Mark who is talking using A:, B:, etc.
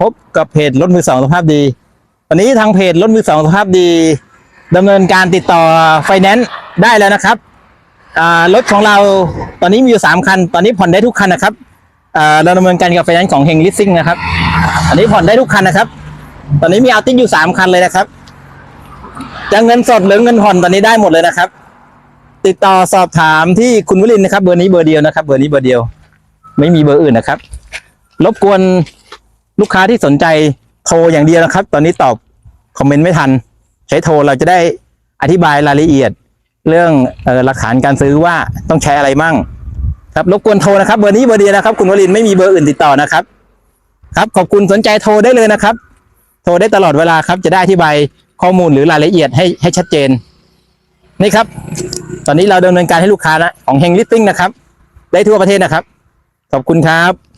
A: พบกับเพจรถมือสองสภาพดี วันนี้ทางเพจรถมือสองสภาพดีดำเนินการติดต่อไฟแนนซ์ได้แล้วนะครับรถของเราตอนนี้มีอยู่สามคัน ตอนนี้ผ่อนได้ทุกคันนะครับเราดำเนินการกับไฟแนนซ์ของเฮงลิสซิ่งนะครับอันนี้ผ่อนได้ทุกคันนะครับ ตอนนี้มีอาร์ติอยู่สามคันเลยนะครับจะเงินสดหรือเงินผ่อนตอนนี้ได้หมดเลยนะครับ ติดต่อสอบถามที่คุณวลินนะครับ เบอร์นี้เบอร์เดียวนะครับ เบอร์นี้เบอร์เดียว ไม่มีเบอร์อื่นนะครับ รบกวน ลูกค้าที่สนใจโทรอย่างเดียวนะครับ ตอนนี้ตอบคอมเมนต์ไม่ทัน ใช้โทรเราจะได้อธิบายรายละเอียด เรื่องหลักฐานการซื้อว่าต้องใช้อะไรมั่ง ครับรบกวนโทรนะครับเบอร์นี้เบอร์เดียวนะครับ คุณวลินไม่มีเบอร์อื่นติดต่อนะครับ ครับ ขอบคุณสนใจโทรได้เลยนะครับ โทรได้ตลอดเวลาครับ จะได้อธิบายข้อมูลหรือรายละเอียดให้ให้ชัดเจน นี่ครับ ตอนนี้เราดำเนินการให้ลูกค้านะของเฮงลิสติ้งนะครับ ได้ทั่วประเทศนะครับ ขอบคุณครับ